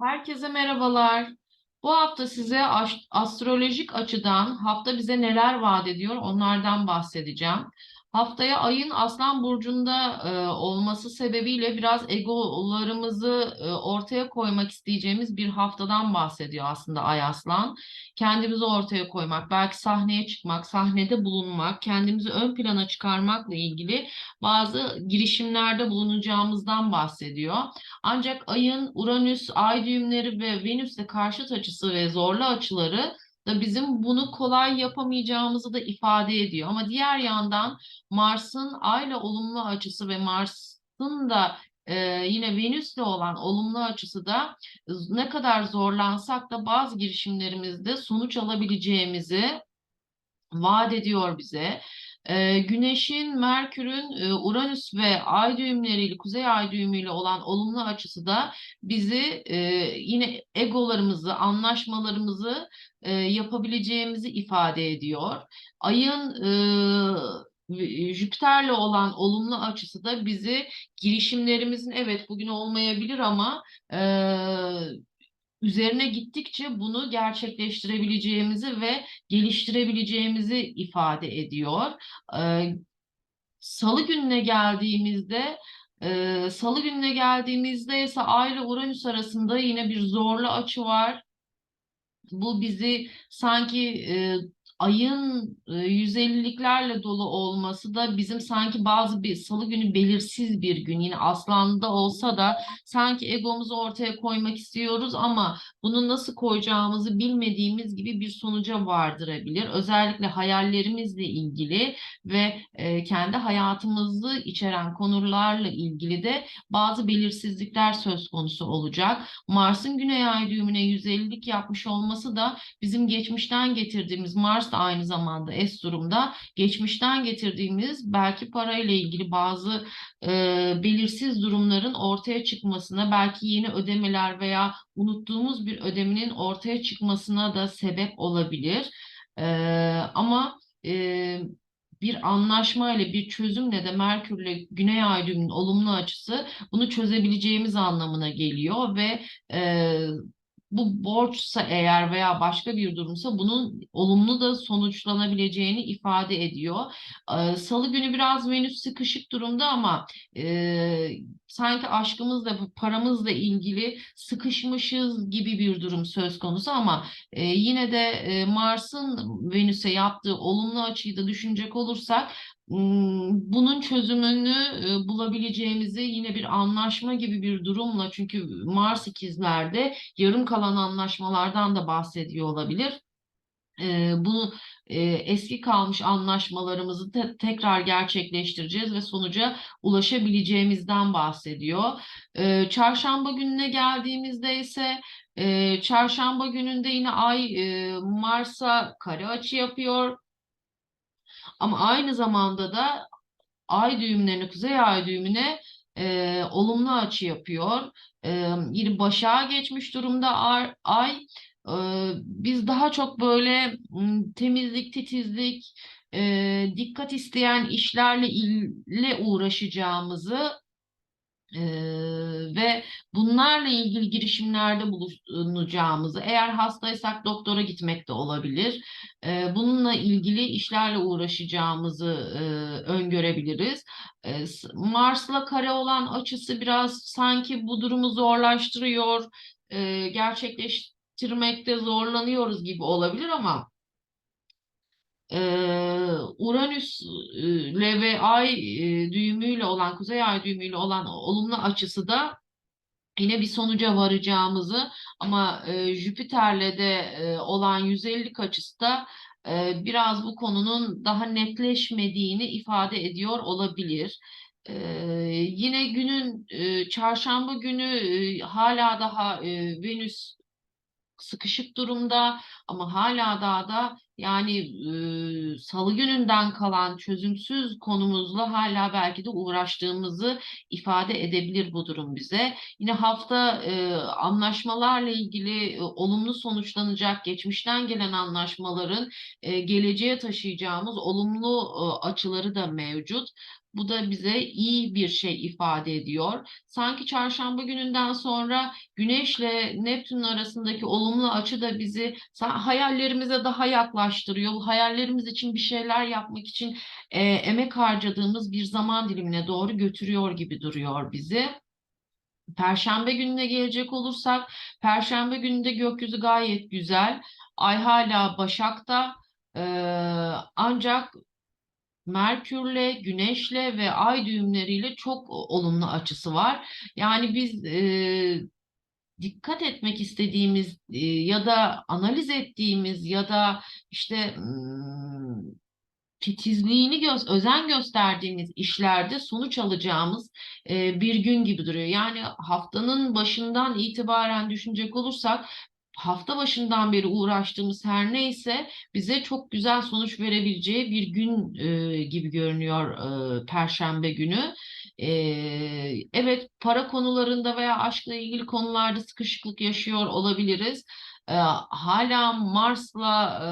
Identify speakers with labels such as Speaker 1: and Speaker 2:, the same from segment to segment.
Speaker 1: Herkese merhabalar. Bu hafta size astrolojik açıdan hafta bize neler vaat ediyor onlardan bahsedeceğim. Haftaya ayın Aslan Burcu'nda e, olması sebebiyle biraz egolarımızı e, ortaya koymak isteyeceğimiz bir haftadan bahsediyor aslında Ay Aslan. Kendimizi ortaya koymak, belki sahneye çıkmak, sahnede bulunmak, kendimizi ön plana çıkarmakla ilgili bazı girişimlerde bulunacağımızdan bahsediyor. Ancak ayın Uranüs, ay düğümleri ve Venüs'le karşıt açısı ve zorlu açıları da bizim bunu kolay yapamayacağımızı da ifade ediyor. Ama diğer yandan Mars'ın ayla olumlu açısı ve Mars'ın da e, yine Venüs'le olan olumlu açısı da ne kadar zorlansak da bazı girişimlerimizde sonuç alabileceğimizi vaat ediyor bize. Ee, Güneş'in, Merkür'ün, e, Uranüs ve Ay düğümleriyle, Kuzey Ay düğümüyle olan olumlu açısı da bizi e, yine egolarımızı, anlaşmalarımızı e, yapabileceğimizi ifade ediyor. Ayın e, Jüpiter'le olan olumlu açısı da bizi girişimlerimizin evet bugün olmayabilir ama e, üzerine gittikçe bunu gerçekleştirebileceğimizi ve geliştirebileceğimizi ifade ediyor. Ee, Salı gününe geldiğimizde e, Salı gününe geldiğimizde ise Ay ile Uranüs arasında yine bir zorlu açı var. Bu bizi sanki e, ayın e, 150'liklerle dolu olması da bizim sanki bazı bir salı günü belirsiz bir gün yine aslanda olsa da sanki egomuzu ortaya koymak istiyoruz ama bunu nasıl koyacağımızı bilmediğimiz gibi bir sonuca vardırabilir. Özellikle hayallerimizle ilgili ve e, kendi hayatımızı içeren konularla ilgili de bazı belirsizlikler söz konusu olacak. Mars'ın güney ay düğümüne 150'lik yapmış olması da bizim geçmişten getirdiğimiz Mars da aynı zamanda es durumda geçmişten getirdiğimiz belki parayla ilgili bazı e, belirsiz durumların ortaya çıkmasına belki yeni ödemeler veya unuttuğumuz bir ödemenin ortaya çıkmasına da sebep olabilir. E, ama e, bir anlaşmayla, bir çözümle de Merkürle Güney Ay düğümünün olumlu açısı bunu çözebileceğimiz anlamına geliyor ve e, bu borçsa eğer veya başka bir durumsa bunun olumlu da sonuçlanabileceğini ifade ediyor. Ee, Salı günü biraz Venüs sıkışık durumda ama e, sanki aşkımızla, paramızla ilgili sıkışmışız gibi bir durum söz konusu ama e, yine de e, Mars'ın Venüs'e yaptığı olumlu açıyı da düşünecek olursak bunun çözümünü bulabileceğimizi yine bir anlaşma gibi bir durumla çünkü Mars ikizlerde yarım kalan anlaşmalardan da bahsediyor olabilir. Bunu eski kalmış anlaşmalarımızı te tekrar gerçekleştireceğiz ve sonuca ulaşabileceğimizden bahsediyor. Çarşamba gününe geldiğimizde ise çarşamba gününde yine Ay Mars'a kare açı yapıyor. Ama aynı zamanda da ay düğümlerini, kuzey ay düğümüne e, olumlu açı yapıyor. E, yine başağa geçmiş durumda ay. ay. E, biz daha çok böyle temizlik, titizlik, e, dikkat isteyen işlerle ile uğraşacağımızı ee, ve bunlarla ilgili girişimlerde bulunacağımızı, eğer hastaysak doktora gitmek de olabilir. Ee, bununla ilgili işlerle uğraşacağımızı e, öngörebiliriz. Ee, Mars'la kare olan açısı biraz sanki bu durumu zorlaştırıyor, e, gerçekleştirmekte zorlanıyoruz gibi olabilir ama Uranüs ile ve ay düğümüyle olan, kuzey ay düğümüyle olan olumlu açısı da yine bir sonuca varacağımızı ama Jüpiter'le de olan 150'lik açısı da biraz bu konunun daha netleşmediğini ifade ediyor olabilir. yine günün çarşamba günü hala daha Venüs sıkışık durumda ama hala daha da yani e, salı gününden kalan çözümsüz konumuzla hala belki de uğraştığımızı ifade edebilir bu durum bize. Yine hafta e, anlaşmalarla ilgili e, olumlu sonuçlanacak geçmişten gelen anlaşmaların e, geleceğe taşıyacağımız olumlu e, açıları da mevcut. Bu da bize iyi bir şey ifade ediyor. Sanki çarşamba gününden sonra Güneşle Neptün arasındaki olumlu açı da bizi hayallerimize daha yaklaştırıyor. Hayallerimiz için bir şeyler yapmak için e, emek harcadığımız bir zaman dilimine doğru götürüyor gibi duruyor bizi. Perşembe gününe gelecek olursak, Perşembe gününde gökyüzü gayet güzel. Ay hala Başak'ta. Ee, ancak Merkürle, Güneşle ve Ay düğümleriyle çok olumlu açısı var. Yani biz e, dikkat etmek istediğimiz e, ya da analiz ettiğimiz ya da işte hmm, titizliğini göz, özen gösterdiğimiz işlerde sonuç alacağımız e, bir gün gibi duruyor. Yani haftanın başından itibaren düşünecek olursak hafta başından beri uğraştığımız her neyse bize çok güzel sonuç verebileceği bir gün e, gibi görünüyor e, Perşembe günü. E, evet para konularında veya aşkla ilgili konularda sıkışıklık yaşıyor olabiliriz. E, hala Mars'la e,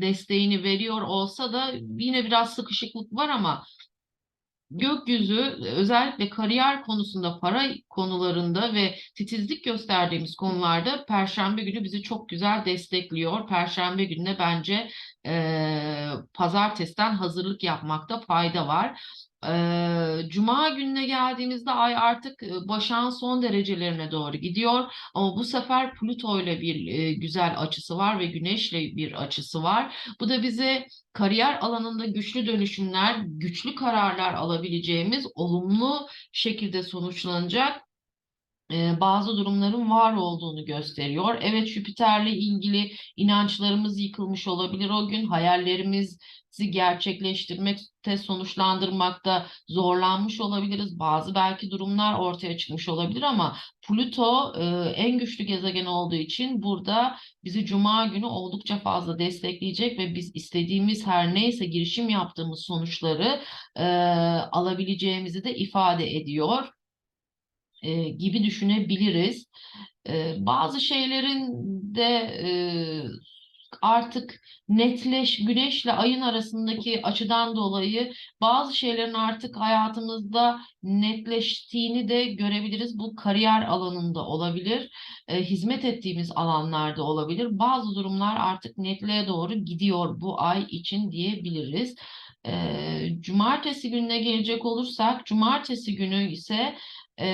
Speaker 1: desteğini veriyor olsa da yine biraz sıkışıklık var ama gökyüzü özellikle kariyer konusunda, para konularında ve titizlik gösterdiğimiz konularda Perşembe günü bizi çok güzel destekliyor. Perşembe gününe bence e, pazartesiden hazırlık yapmakta fayda var. Cuma gününe geldiğimizde ay artık başağın son derecelerine doğru gidiyor. Ama bu sefer Plüto ile bir güzel açısı var ve Güneşle bir açısı var. Bu da bize kariyer alanında güçlü dönüşümler, güçlü kararlar alabileceğimiz olumlu şekilde sonuçlanacak bazı durumların var olduğunu gösteriyor. Evet Jüpiter'le ilgili inançlarımız yıkılmış olabilir o gün. Hayallerimizi gerçekleştirmekte, sonuçlandırmakta zorlanmış olabiliriz. Bazı belki durumlar ortaya çıkmış olabilir ama Plüto en güçlü gezegen olduğu için burada bizi Cuma günü oldukça fazla destekleyecek ve biz istediğimiz her neyse girişim yaptığımız sonuçları alabileceğimizi de ifade ediyor e, gibi düşünebiliriz. E, bazı şeylerin de e, artık netleş, güneşle ayın arasındaki açıdan dolayı bazı şeylerin artık hayatımızda netleştiğini de görebiliriz. Bu kariyer alanında olabilir, e, hizmet ettiğimiz alanlarda olabilir. Bazı durumlar artık netliğe doğru gidiyor bu ay için diyebiliriz. E, cumartesi gününe gelecek olursak, cumartesi günü ise e,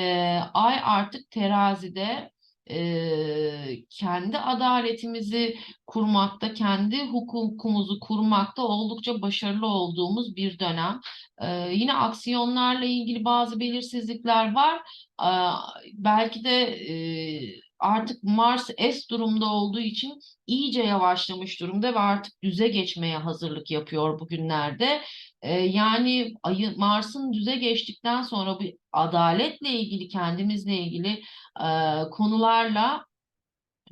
Speaker 1: ay artık terazide e, kendi adaletimizi kurmakta, kendi hukukumuzu kurmakta oldukça başarılı olduğumuz bir dönem. E, yine aksiyonlarla ilgili bazı belirsizlikler var. E, belki de e, artık Mars S durumda olduğu için iyice yavaşlamış durumda ve artık düze geçmeye hazırlık yapıyor bugünlerde. Ee, yani ayı, Mars'ın düze geçtikten sonra bir adaletle ilgili kendimizle ilgili e, konularla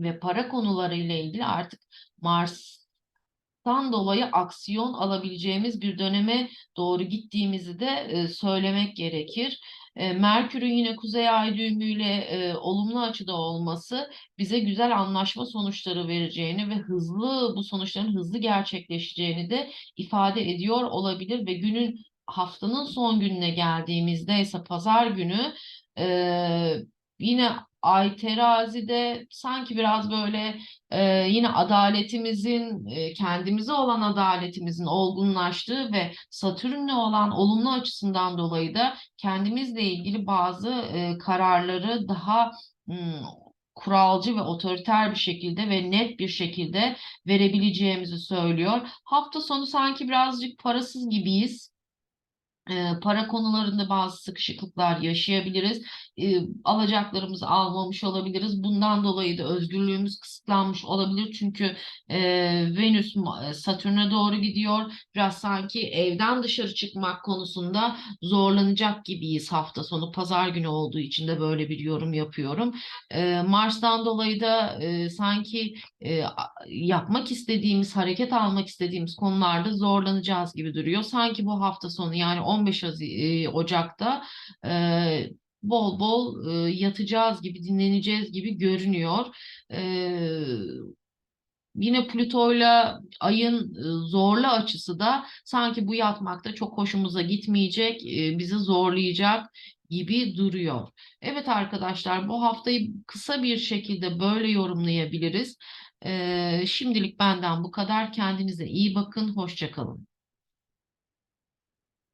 Speaker 1: ve para konularıyla ilgili artık Mars'tan dolayı aksiyon alabileceğimiz bir döneme doğru gittiğimizi de e, söylemek gerekir. Merkür'ün yine kuzey ay düğümüyle e, olumlu açıda olması bize güzel anlaşma sonuçları vereceğini ve hızlı bu sonuçların hızlı gerçekleşeceğini de ifade ediyor olabilir ve günün haftanın son gününe geldiğimizde ise pazar günü e, yine Ay terazide sanki biraz böyle e, yine adaletimizin e, kendimize olan adaletimizin olgunlaştığı ve Satürn'le olan olumlu açısından dolayı da kendimizle ilgili bazı e, kararları daha m, kuralcı ve otoriter bir şekilde ve net bir şekilde verebileceğimizi söylüyor. Hafta sonu sanki birazcık parasız gibiyiz para konularında bazı sıkışıklıklar yaşayabiliriz. Alacaklarımızı almamış olabiliriz. Bundan dolayı da özgürlüğümüz kısıtlanmış olabilir. Çünkü Venüs Satürn'e doğru gidiyor. Biraz sanki evden dışarı çıkmak konusunda zorlanacak gibiyiz hafta sonu. Pazar günü olduğu için de böyle bir yorum yapıyorum. Mars'tan dolayı da sanki yapmak istediğimiz, hareket almak istediğimiz konularda zorlanacağız gibi duruyor. Sanki bu hafta sonu yani 15 Ocak'ta e, bol bol e, yatacağız gibi, dinleneceğiz gibi görünüyor. E, yine Plüto'yla ayın zorlu açısı da sanki bu yatmakta çok hoşumuza gitmeyecek, bizi zorlayacak gibi duruyor. Evet arkadaşlar bu haftayı kısa bir şekilde böyle yorumlayabiliriz. Şimdilik benden bu kadar. Kendinize iyi bakın. Hoşça kalın.